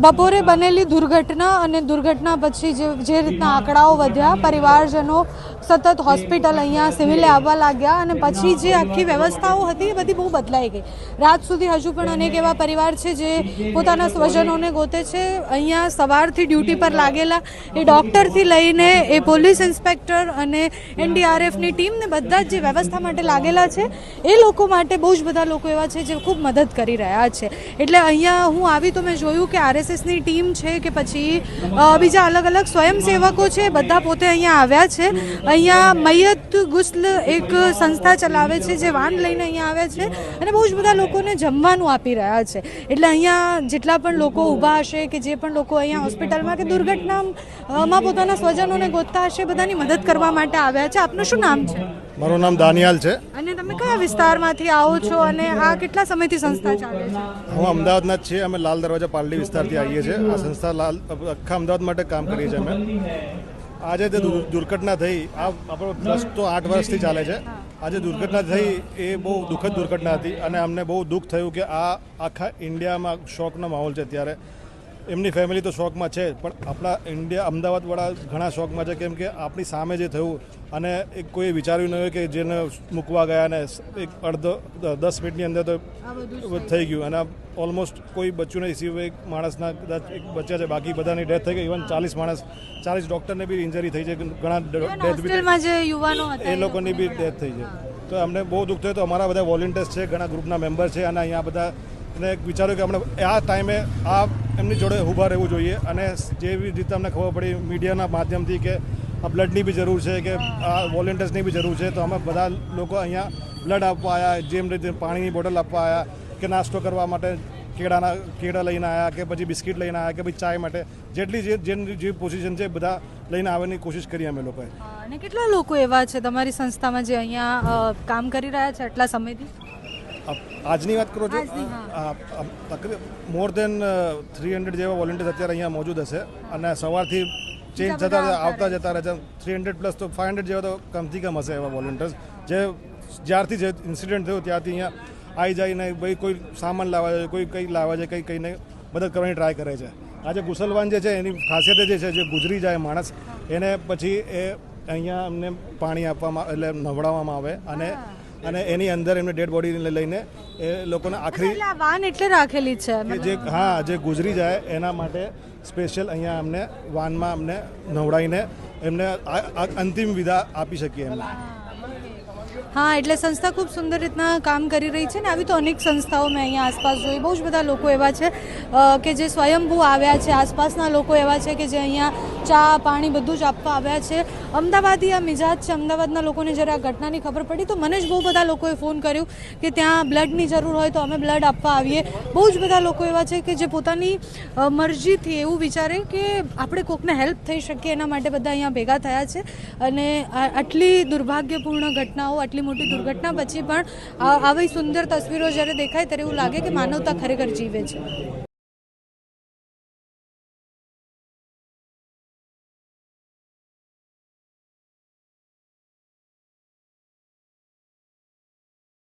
બપોરે બનેલી દુર્ઘટના અને દુર્ઘટના પછી જે જે રીતના આંકડાઓ વધ્યા, પરિવારજનો સતત હોસ્પિટલ અહીંયા સિવિલે આવવા લાગ્યા અને પછી જે આખી વ્યવસ્થાઓ હતી એ બધી બહુ બદલાઈ ગઈ. રાત સુધી હજુ પણ અનેક એવા પરિવાર છે જે પોતાના સ્વજનોને ગોતે છે. અહીંયા સવારથી ડ્યુટી પર લાગેલા એ ડૉક્ટરથી લઈને એ પોલીસ ઇન્સ્પેક્ટર અને એનડીઆરએફની ટીમને બધા જ જે વ્યવસ્થા માટે લાગેલા છે, એ લોકો માટે બહુ જ બધા લોકો એવા છે જે ખૂબ મદદ કરી રહ્યા છે. એટલે અહીંયા હું આવી તો મેં જોયું કે આરએસએસની ટીમ છે કે પછી બીજા અલગ અલગ સ્વયંસેવકો છે, બધા પોતે અહીંયા આવ્યા છે. અહીંયા મૈયત ગુસ્લ એક સંસ્થા ચલાવે છે, જે વાન લઈને અહીંયા આવે છે અને બહુ જ બધા લોકોને જમવાનું આપી રહ્યા છે. એટલે અહીંયા જેટલા પણ લોકો ઊભા હશે કે જે પણ લોકો અહીંયા હોસ્પિટલમાં કે દુર્ઘટનામાં પોતાના સ્વજનોને ગોતતા હશે, બધાની મદદ કરવા માટે આવ્યા છે. આપનું શું નામ છે? મારું નામ દાનિયાલ છે. અને તમે કયા વિસ્તારમાંથી આવો છો અને આ કેટલા સમયથી સંસ્થા ચાલે છે? હું અમદાવાદના જ છીએ. અમે લાલ દરવાજા પાલડી વિસ્તારથી આવીએ છીએ. આ સંસ્થા લાલ આખા અમદાવાદ માટે કામ કરીએ છીએ અમે. આજે જે દુર્ઘટના થઈ આ આપણો ટ્રસ્ટ તો આઠ વર્ષથી ચાલે છે. આજે દુર્ઘટના થઈ એ બહુ દુઃખદ દુર્ઘટના હતી અને અમને બહુ દુઃખ થયું કે આ આખા ઇન્ડિયામાં શોકનો માહોલ છે અત્યારે. એમની ફેમિલી તો શોકમાં છે પણ આપણા ઇન્ડિયા અમદાવાદવાળા ઘણા શોકમાં છે કેમ કે આપણી સામે જે થયું અને એક કોઈ વિચાર્યું ન હોય કે જેને મૂકવા ગયા ને એક અડધો દસ મિનિટની અંદર તો થઈ ગયું. અને ઓલમોસ્ટ કોઈ બચ્યું નહીં સિવાય એક માણસના કદાચ એક બચ્યા છે બાકી બધાની ડેથ થઈ ગઈ. ઇવન ચાલીસ માણસ ચાલીસ ડૉક્ટરને બી ઇન્જરી થઈ છે ઘણા ડેથ બી યુવાનો એ લોકોની બી ડેથ થઈ છે. તો અમને બહુ દુઃખ થયું. તો અમારા બધા વોલેન્ટિયર્સ છે ઘણા ગ્રુપના મેમ્બર છે અને અહીંયા બધા અને વિચાર્યું કે અમને આ ટાઈમે આ એમની જોડે ઊભા રહેવું જોઈએ અને જેવી રીતે અમને ખબર પડી મીડિયાના માધ્યમથી કે આ બ્લડની બી જરૂર છે કે આ વોલેન્ટિયર્સની બી જરૂર છે, તો અમે બધા લોકો અહીંયા બ્લડ આપવા આવ્યા જેમ રીતે પાણીની બોટલ આપવા આવ્યા કે નાસ્તો કરવા માટે કેળાના, કેળા લઈને આવ્યા કે પછી બિસ્કિટ લઈને આવ્યા કે પછી ચાય માટે, જેટલી જે જેની જે પોઝિશન છે બધા લઈને આવવાની કોશિશ કરી અમે લોકોએ. અને કેટલા લોકો એવા છે તમારી સંસ્થામાં જે અહીંયા કામ કરી રહ્યા છે આટલા સમયથી? આજની વાત કરો છો? મોર દેન થ્રી હંડ્રેડ જેવા વોલન્ટિયર્સ અત્યારે અહીંયા મોજૂદ હશે. અને સવારથી ચેન્જ થતા આવતા જતા રહે છે. થ્રી હંડ્રેડ પ્લસ તો ફાઇવ હંડ્રેડ જેવા તો કમથી કમ હશે એવા વોલન્ટિયર્સ જે જ્યારથી જે ઇન્સિડન્ટ થયું ત્યારથી અહીંયા આવી જઈને ભાઈ કોઈ સામાન લાવવા જાય કોઈ કંઈ લાવવા જાય કંઈ કંઈને મદદ કરવાની ટ્રાય કરે છે. આજે ગુસલવાન જે છે એની ખાસિયત જે છે જે ગુજરી જાય માણસ એને પછી એ અહીંયા અમને પાણી આપવામાં એટલે નવડાવવામાં આવે અને અને એની અંદર એમને ડેડ બોડીને લઈને એ લોકોને આખરી વાન એટલે રાખેલી છે જે હા જે ગુજરી જાય એના માટે સ્પેશિયલ અહીંયા અમને વાનમાં અમને નવડાવીને એમને અંતિમ વિદા આપી શકીએ એમને હા, એટલે સંસ્થા ખૂબ સુંદર રીતના કામ કરી રહી છે ને આવી તો અનેક સંસ્થાઓ મેં અહીંયા આસપાસ જોઈ. બહુ જ બધા લોકો એવા છે કે જે સ્વયંભૂ આવ્યા છે. આસપાસના લોકો એવા છે કે જે અહીંયા ચા, પાણી બધું જ આપવા આવ્યા છે. અમદાવાદી આ મિજાજ છે. અમદાવાદના લોકોને જ્યારે આ ઘટનાની ખબર પડી તો મને જ બહુ બધા લોકોએ ફોન કર્યું કે ત્યાં બ્લડની જરૂર હોય તો અમે બ્લડ આપવા આવીએ. બહુ જ બધા લોકો એવા છે કે જે પોતાની મરજીથી એવું વિચારે કે આપણે કોકને હેલ્પ થઈ શકીએ એના માટે બધા અહીંયા ભેગા થયા છે. અને આટલી દુર્ભાગ્યપૂર્ણ ઘટનાઓ આટલી મોટી દુર્ઘટના પછી પણ આવી સુંદર તસવીરો જ્યારે દેખાય ત્યારે એવું લાગે કે માનવતા ખરેખર જીવે છે.